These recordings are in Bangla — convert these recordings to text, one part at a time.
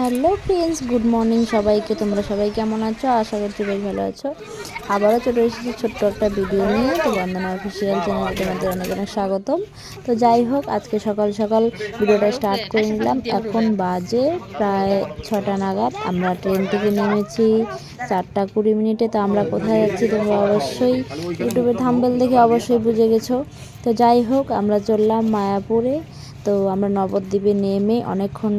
হ্যালো ফ্রেন্ডস, গুড মর্নিং সবাইকে। তোমরা সবাই কেমন আছো? আশা করছি বেশ ভালো আছো। আবারও চলে এসেছি ছোট্ট একটা ভিডিও নিয়ে। তো বন্দনা অফিসিয়াল চ্যানেলে তোমাদের অনেক অনেক স্বাগতম। তো যাই হোক, আজকে সকাল সকাল ভিডিওটা স্টার্ট করে নিলাম। এখন বাজে প্রায় ছটা নাগাদ। আমরা ট্রেন থেকে নেমেছি চারটা কুড়ি মিনিটে। তো আমরা কোথায় যাচ্ছি তোমরা অবশ্যই ইউটিউবে থাম্বেল দেখে অবশ্যই বুঝে গেছো। তো যাই হোক, আমরা চললাম মায়াপুরে। তো আমরা নবদ্বীপে নেমে অনেকক্ষণ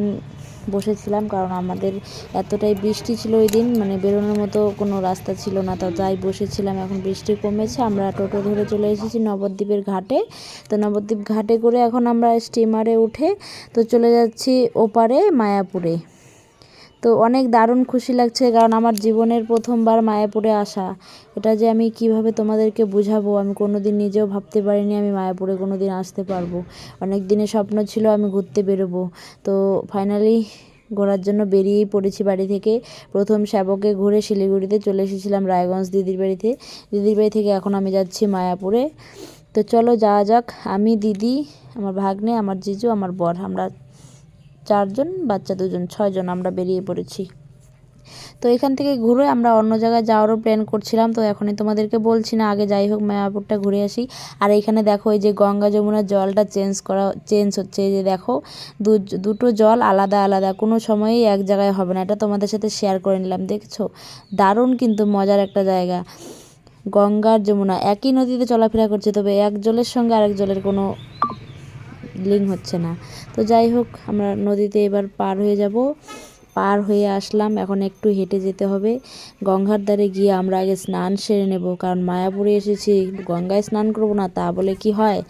বসেছিলাম, কারণ আমাদের এতটাই বৃষ্টি ছিল ওই দিন মানে বেরোনোর মতো কোনো রাস্তা ছিল না। তো তাই বসেছিলাম, এখন বৃষ্টি কমেছে। আমরা টোটো ধরে চলে এসেছি নবদ্বীপের ঘাটে। তো নবদ্বীপ ঘাটে করে এখন আমরা স্টিমারে উঠে তো চলে যাচ্ছি ওপারে মায়াপুরে। তো অনেক দারুণ খুশি লাগছে কারণ আমার জীবনের প্রথমবার মায়াপুরে আসা। এটা যে আমি কীভাবে তোমাদেরকে বুঝাবো, আমি কোনো দিন নিজেও ভাবতে পারিনি আমি মায়াপুরে কোনো দিন আসতে পারব। অনেক দিনের স্বপ্ন ছিল আমি ঘুরতে বেরোবো। তো ফাইনালি ঘোরার জন্য বেরিয়েই পড়েছি বাড়ি থেকে। প্রথম শ্যাবকে ঘুরে শিলিগুড়িতে চলে এসেছিলাম রায়গঞ্জ দিদির বাড়িতে। দিদির বাড়ি থেকে এখন আমি যাচ্ছি মায়াপুরে। তো চলো যাওয়া যাক। আমি দিদি, আমার ভাগ্নে, আমার জিজু, আমার বর, আমরা চারজন, বাচ্চা দুজন, ছয়জন আমরা বেরিয়ে পড়েছি। তো এখান থেকে ঘুরে আমরা অন্য জায়গায় যাওয়ারও প্ল্যান করছিলাম। তো এখনই তোমাদেরকে বলছি না, আগে যাই হোক, মায়াপুরটা ঘুরে আসি। আর এখানে দেখো, এই যে গঙ্গা যমুনার জলটা চেঞ্জ করা চেঞ্জ হচ্ছে। এই যে দেখো দুটো জল আলাদা আলাদা। কোনো সময়ই এক জায়গায় হবে না। এটা তোমাদের সাথে শেয়ার করে নিলাম, দেখছ? দারুণ কিন্তু মজার একটা জায়গা। গঙ্গার যমুনা, একই নদীতে চলাফেরা করছে, তবে এক জলের সঙ্গে আরেক জলের কোনো লিঙ্ক হচ্ছে না। তো যাই হোক, আমরা নদীতে এবার পার হয়ে যাব। পার হয়ে আসলাম, এখন একটু হেঁটে যেতে হবে। গঙ্গার ধারে গিয়ে আমরা আগে স্নান সেরে নেব, কারণ মায়াপুরে এসেছি, গঙ্গায় স্নান করব না, তা বলে কি হয়?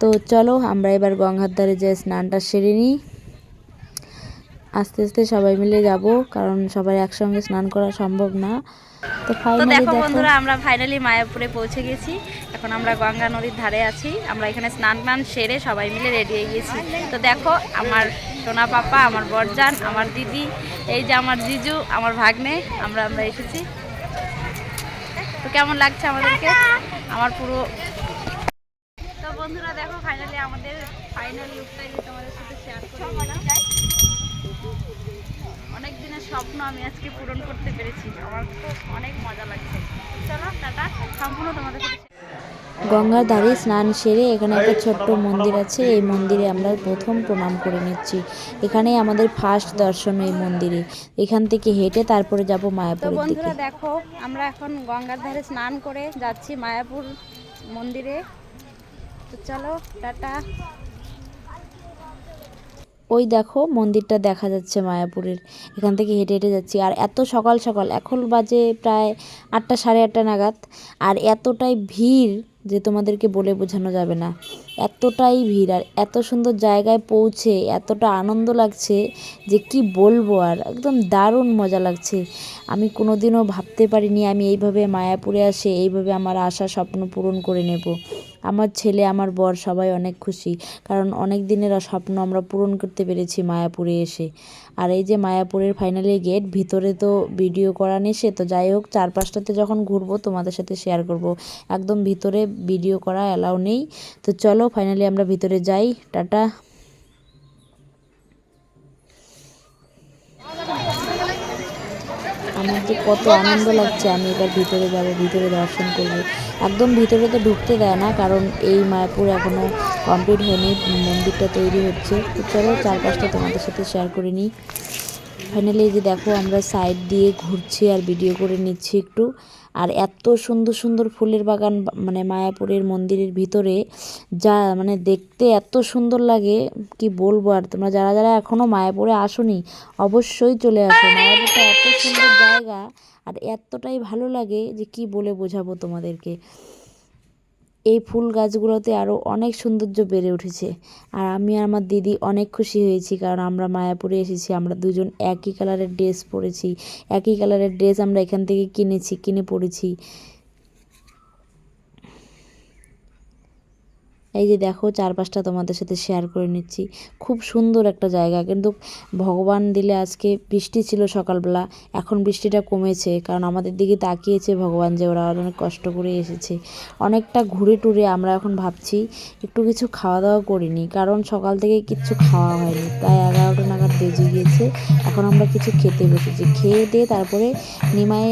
তো চলো, আমরা এবার গঙ্গার ধারে যাই স্নানটা সেরে নিই। আস্তে আস্তে সবাই মিলে যাব, কারণ সবাই একসঙ্গে স্নান করা সম্ভব না। তো দেখো বন্ধুরা আমরা ফাইনালি মায়াপুরে পৌঁছে গেছি। এখন আমরা গঙ্গা নদীর ধারে আছি। আমরা এখানে স্নান টান সেরে সবাই মিলে রেডি হয়ে গেছি। তো দেখো আমার সোনা পাপা আমার বরজান আমার দিদি এই যে আমার জিজু আমার ভাগ্নে আমরা আমরা এসেছি। তো কেমন লাগছে আমাদেরকে? আমার পুরো তো বন্ধুরা দেখো ফাইনালি আমাদের ফাইনাল লুকটাই তোমাদের সাথে শেয়ার করে অনেক দিনের স্বপ্ন আমি আজকে পূরণ করতে পেরেছি। আমার খুব অনেক মজা লাগছে। চলো টাটা সম্পূর্ণ তোমাদের গঙ্গার ধারে স্নান সেরে এখানে একটা ছোট্ট মন্দির আছে। এই মন্দিরে আমরা প্রথম প্রণাম করে নিচ্ছি। এখানেই আমাদের ফার্স্ট দর্শন এই মন্দিরে। এখান থেকে হেঁটে তারপরে যাব তো মায়াপুরের বন্ধুরা দেখো আমরা এখন গঙ্গার ধারে স্নান করে যাচ্ছি মায়াপুর মন্দিরে। তো চলো টাটা। ওই দেখো মন্দিরটা দেখা যাচ্ছে মায়াপুরের। এখান থেকে হেঁটে হেঁটে যাচ্ছি। আর এত সকাল সকাল, এখন বাজে প্রায় আটটা, সাড়ে আটটা নাগাদ। আর এতটাই ভিড় যে তোমাদেরকে বলে বোঝানো যাবে না। এতটাই ভিড় আর এত সুন্দর জায়গায় পৌঁছে এতটা আনন্দ লাগছে যে কি বলব আর, একদম দারুণ মজা লাগছে। আমি কোনোদিনও ভাবতে পারিনি আমি এইভাবে মায়াপুরে আসে, এইভাবে আমার আশা স্বপ্ন পূরণ করে নেব। আমার ছেলে, আমার বর সবাই অনেক খুশি। কারণ অনেক দিনের স্বপ্ন আমরা পূরণ করতে পেরেছি মায়াপুরে এসে। আর এই যে মায়াপুরের ফাইনালি গেট ভিতরে তো ভিডিও করা নিষে তো যাই হোক, চারপাশটাতে যখন ঘুরবো, তোমাদের সাথে শেয়ার করব। একদম ভিতরে ভিডিও করা অ্যালাউ নেই। তো চলো ফাইনালি আমরা ভিতরে যাই। টাটা। আমার যে কত আনন্দ লাগছে, আমি এবার ভিতরে যাব, ভিতরে দর্শন করব। একদম ভিতরে তো ঢুকতে দেয় না, কারণ এই মায়াপুর এখনও কমপ্লিট হয়নি, মন্দিরটা তৈরি হচ্ছে। চলো চারপাশটা তোমাদের সাথে শেয়ার করে নিই। ফাইনালি যে দেখো, আমরা সাইড দিয়ে ঘুরছি আর ভিডিও করে নিচ্ছি একটু। আর এত সুন্দর সুন্দর ফুলের বাগান মানে মায়াপুরের মন্দিরের ভিতরে, যা মানে দেখতে এত সুন্দর লাগে, কি বলব আর? তোমরা যারা যারা এখনও মায়াপুরে আসোনি, অবশ্যই চলে আসো। মায়াপুরটা এত সুন্দর জায়গা, আর এতটাই ভালো লাগে যে কি বলে বোঝাবো তোমাদেরকে। এই ফুল গাছগুলোতে আরও অনেক সৌন্দর্য বেড়ে উঠেছে। আর আমি আর আমার দিদি অনেক খুশি হয়েছি কারণ আমরা মায়াপুরে এসেছি, আমরা দুজন একই কালারের ড্রেস পরেছি, একই কালারের ড্রেস আমরা এখান থেকে কিনেছি, কিনে পরেছি। এই যে দেখো, চারপাশটা তোমাদের সাথে শেয়ার করে নিচ্ছি। খুব সুন্দর একটা জায়গা। কিন্তু ভগবান দিলে আজকে বৃষ্টি ছিল সকালবেলা, এখন বৃষ্টিটা কমেছে। কারণ আমাদের দিকে তাকিয়েছে ভগবান যে ওরা অনেক কষ্ট করে এসেছে। অনেকটা ঘুরে টুরে আমরা এখন ভাবছি একটু কিছু খাওয়া দাওয়া করিনি। কারণ সকাল থেকে কিচ্ছু খাওয়া হয়নি। প্রায় এগারোটা নাগাদ বেজে গিয়েছে এখন আমরা কিছু খেতে বসেছি। খেয়ে দিয়ে তারপরে নিমাই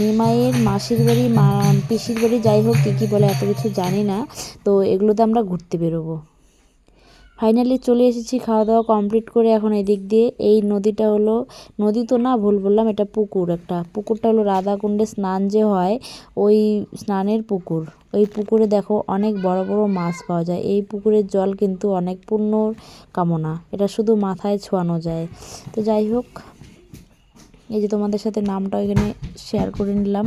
নিমাইয়ের মাসির বাড়ি, মা, পিসির বাড়ি, যাই হোক, কী কী বলে এত কিছু জানি না। তো এগুলোতে আমরা ঘুরতে বেরোবো। ফাইনালি চলে এসেছি খাওয়া দাওয়া কমপ্লিট করে এখন এদিক দিয়ে। এই নদীটা হলো, নদী তো না ভুল বললাম, এটা পুকুর একটা। পুকুরটা হলো রাধাকুণ্ডে স্নান যে হয়, ওই স্নানের পুকুর। ওই পুকুরে দেখো অনেক বড় বড় মাছ পাওয়া যায়। এই পুকুরের জল কিন্তু অনেক পূর্ণ কামনা। এটা শুধু মাথায় ছোঁয়ানো যায়। তো যাই হোক, এই যে তোমাদের সাথে নামটা এখানে শেয়ার করে নিলাম।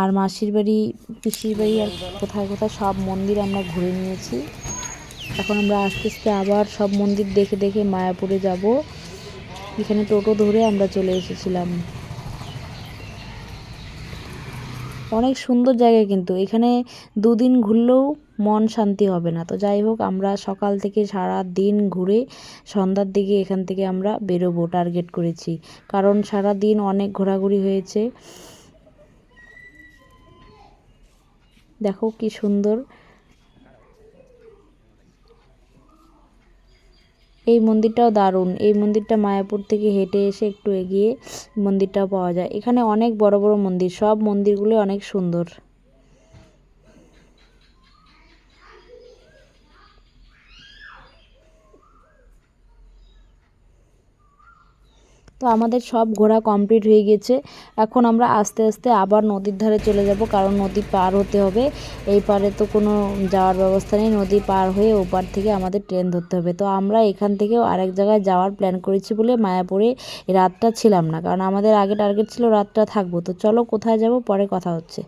আর মাসির বাড়ি, পিসির বাড়ি আর কোথায় কোথায় সব মন্দির আমরা ঘুরে নিয়েছি। এখন আমরা আস্তে আস্তে আবার সব মন্দির দেখে দেখে মায়াপুরে যাব। এখানে টোটো ধরে আমরা চলে এসেছিলাম। অনেক সুন্দর জায়গা কিন্তু। এখানে দুদিন ঘুরলেও মন শান্তি হবে না। তো যাই হোক, আমরা সকাল থেকে সারা দিন ঘুরে সন্ধ্যার দিকে এখান থেকে আমরা বেরোবো, টার্গেট করেছি। কারণ সারা দিন অনেক ঘোরাঘুরি হয়েছে। দেখো কি সুন্দর এই মন্দিরটাও দারুণ। এই মন্দিরটা মায়াপুর থেকে হেঁটে এসে একটু এগিয়ে মন্দিরটাও পাওয়া যায়। এখানে অনেক বড় বড় মন্দির, সব মন্দিরগুলো অনেক সুন্দর। তো আমাদের সব ঘোরা কমপ্লিট হয়ে গেছে। এখন আমরা আস্তে আস্তে আবার নদীর ধারে চলে যাব, কারণ নদী পার হতে হবে। এই পারে তো কোনো যাওয়ার ব্যবস্থা নেই, নদী পার হয়ে ওপার থেকে আমাদের ট্রেন ধরতে হবে। তো আমরা এখান থেকেও আরেক জায়গায় যাওয়ার প্ল্যান করেছি বলে মায়াপুরে রাতটা ছিলাম না, কারণ আমাদের আগে টার্গেট ছিল রাতটা থাকব। তো চলো কোথায় যাব, পরে কথা হচ্ছে।